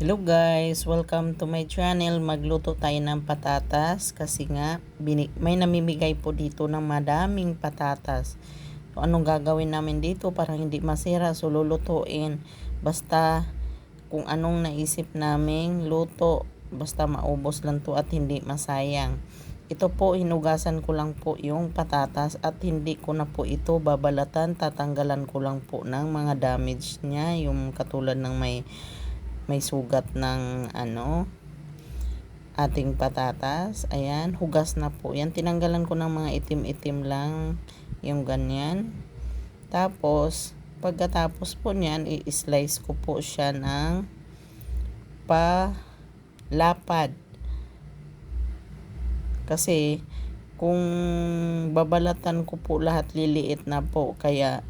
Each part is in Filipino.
Hello guys, welcome to my channel. Magluto tayo ng patatas kasi nga may namimigay po dito ng madaming patatas. So, anong gagawin namin dito para hindi masira? So lulutuin. Basta kung anong naisip naming luto, basta maubos lang to at hindi masayang. Ito po, hinugasan ko lang po yung patatas at hindi ko na po ito babalatan. Tatanggalan ko lang po ng mga damage niya, yung katulad ng may may sugat ng ano ating patatas. Ayan, hugas na po. Yan, tinanggalan ko ng mga itim-itim lang yung ganyan. Tapos, pagkatapos po niyan, i-slice ko po siya ng palapad. Kasi, kung babalatan ko po lahat liliit na po. Kaya,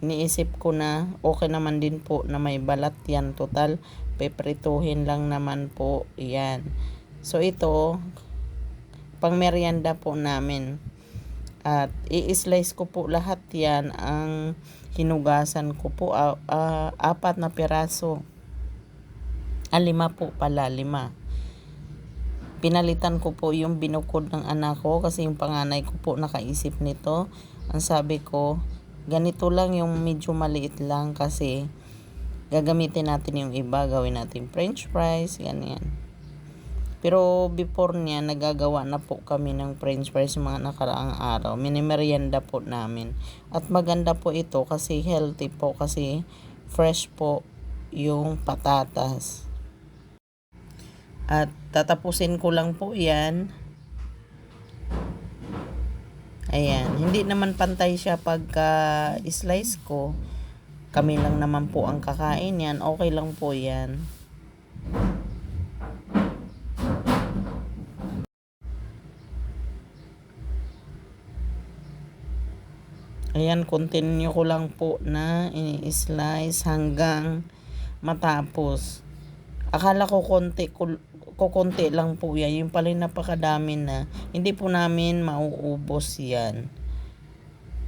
iniisip ko na okay naman din po na may balat yan. Total, peprituhin lang naman po yan. So, ito, pang merienda po namin. At i-slice ko po lahat yan ang hinugasan ko po uh, uh, apat na piraso. Ah, lima po pala, lima pinalitan ko po yung binukod ng anak ko kasi yung panganay ko po nakaisip nito. Ang sabi ko, ganito lang yung medyo maliit lang kasi gagamitin natin yung iba, gawin natin french fries, ganyan. Pero before niya, nagagawa na po kami ng french fries mga nakaraang araw. Minimerienda po namin. At maganda po ito kasi healthy po kasi fresh po yung patatas. At tatapusin ko lang po yan. Ayan. Hindi naman pantay siya pagka slice ko. Kami lang naman po ang kakain yan. Okay lang po yan. Ayan, continue ko lang po na ini-slice hanggang matapos. Akala ko konti, kukunti lang po yan. Yung pala napakadami na. Hindi po namin mauubos yan.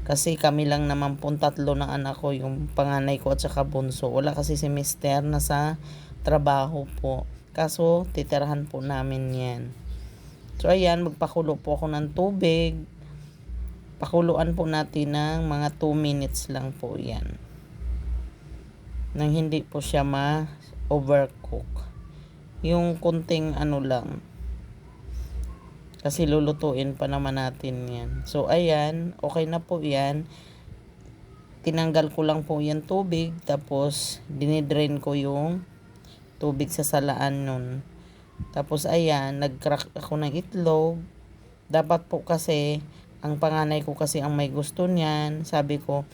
Kasi kami lang naman po tatlo ng anak ko, yung panganay ko at saka bunso. Wala kasi si mister na sa trabaho po. Kaso, titirahan po namin yan. So, ayan, magpakulo po ako ng tubig. Pakuluan po natin ng mga 2 minutes lang po yan. Nang hindi po siya ma-overcook yung kunting ano lang. Kasi lulutuin pa naman natin yan. So, ayan. Okay na po yan. Tinanggal ko lang po yan tubig. Tapos, dinidrain ko yung tubig sa salaan nun. Tapos, ayan. Nag-crack ako ng itlog. Dapat po kasi, ang panganay ko kasi ang may gusto niyan. Sabi ko,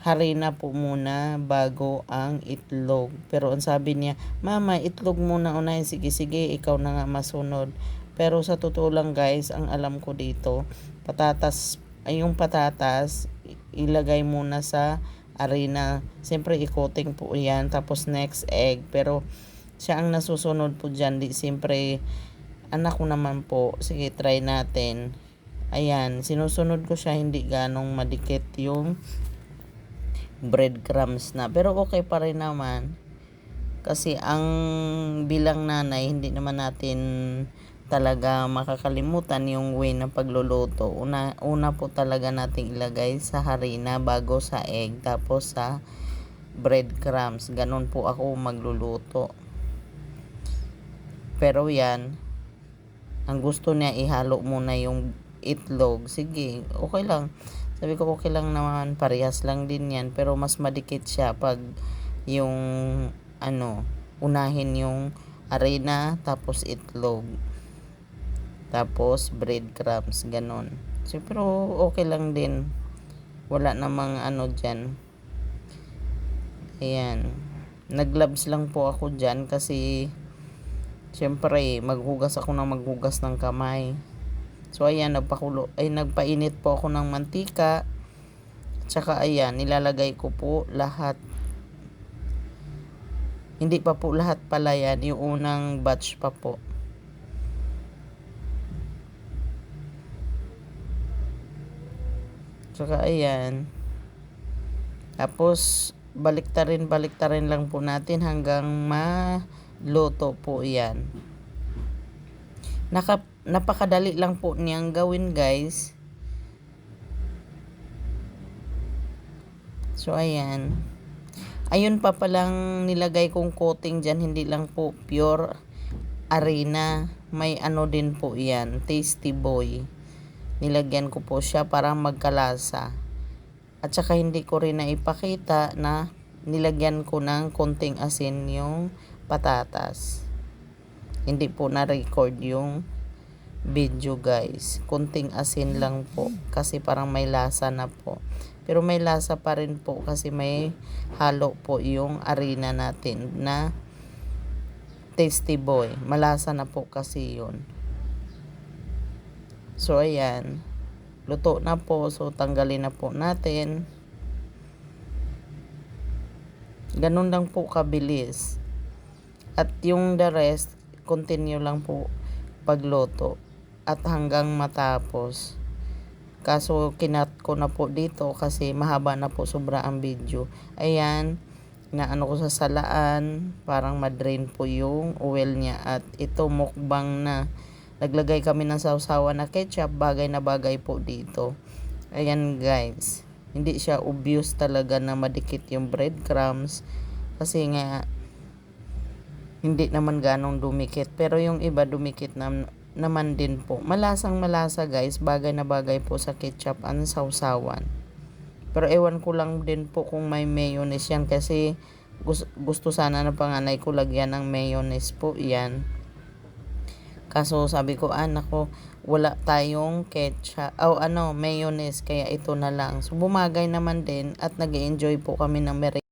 harina po muna bago ang itlog. Pero ang sabi niya, Mama, itlog muna unahin. Sige, sige, ikaw na nga masunod. Pero sa totoo lang guys, ang alam ko dito, patatas, ay yung patatas, ilagay muna sa arena. Siyempre, ikoting po yan. Tapos next egg. Pero siya ang nasusunod po dyan. Di, siyempre, anak ko naman po. Sige, try natin. Ayan, sinusunod ko siya hindi ganong madikit yung breadcrumbs na. Pero okay pa rin naman. Kasi ang bilang nanay, hindi naman natin talaga makakalimutan yung way ng pagluluto. Una, una po talaga nating ilagay sa harina bago sa egg. Tapos sa breadcrumbs. Ganon po ako magluluto. Pero yan, ang gusto niya ihalo muna yung itlog. Sige, okay lang. Sabi ko okay lang naman, parehas lang din yan. Pero mas madikit siya pag yung ano, unahin yung arena, tapos itlog. Tapos breadcrumbs, ganon. So, pero okay lang din. Wala namang ano dyan. Ayan. Naglabs lang po ako dyan kasi syempre maghugas ako ng maghugas ng kamay. So ayan, nagpakulo, ay nagpainit po ako ng mantika. Tsaka ayan, nilalagay ko po lahat. Hindi pa po lahat pala yan, yung unang batch pa po. Tsaka ayan. Tapos, baliktarin baliktarin lang po natin hanggang ma luto po yan. Naka, napakadali lang po niyang gawin guys. So ayan. Ayun pa palang nilagay kong coating dyan, hindi lang po pure arena. May ano din po yan, tasty boy. Nilagyan ko po siya para magkalasa. At saka hindi ko rin naipakita na nilagyan ko ng konting asin yung patatas. Hindi po na-record yung video guys. Konting asin lang po kasi parang may lasa na po. Pero may lasa pa rin po kasi may halo po yung arena natin na tasty boy. Malasa na po kasi yun. So ayan. Luto na po. So tanggalin na po natin. Ganun lang po kabilis. At yung the rest, continue lang po pagluto. At hanggang matapos. Kaso kinat ko na po dito kasi mahaba na po sobra ang video. Ayan, naano ko sa salaan, parang madrain po yung oil niya. At ito mukbang na. Naglagay kami ng sausawa na ketchup, bagay na bagay po dito. Ayan guys, hindi siya obvious talaga na madikit yung breadcrumbs. Kasi nga, hindi naman ganong dumikit. Pero yung iba dumikit na, naman din po. Malasang malasa guys, bagay na bagay po sa ketchup ang sausawan. Pero ewan ko lang din po kung may mayonnaise yan kasi gusto sana ng panganay ko lagyan ng mayonnaise po yan. Kaso sabi ko, anak ko, wala tayong ketchup, o ano, mayonnaise, kaya ito na lang. So bumagay naman din at nag enjoy po kami ng merienda.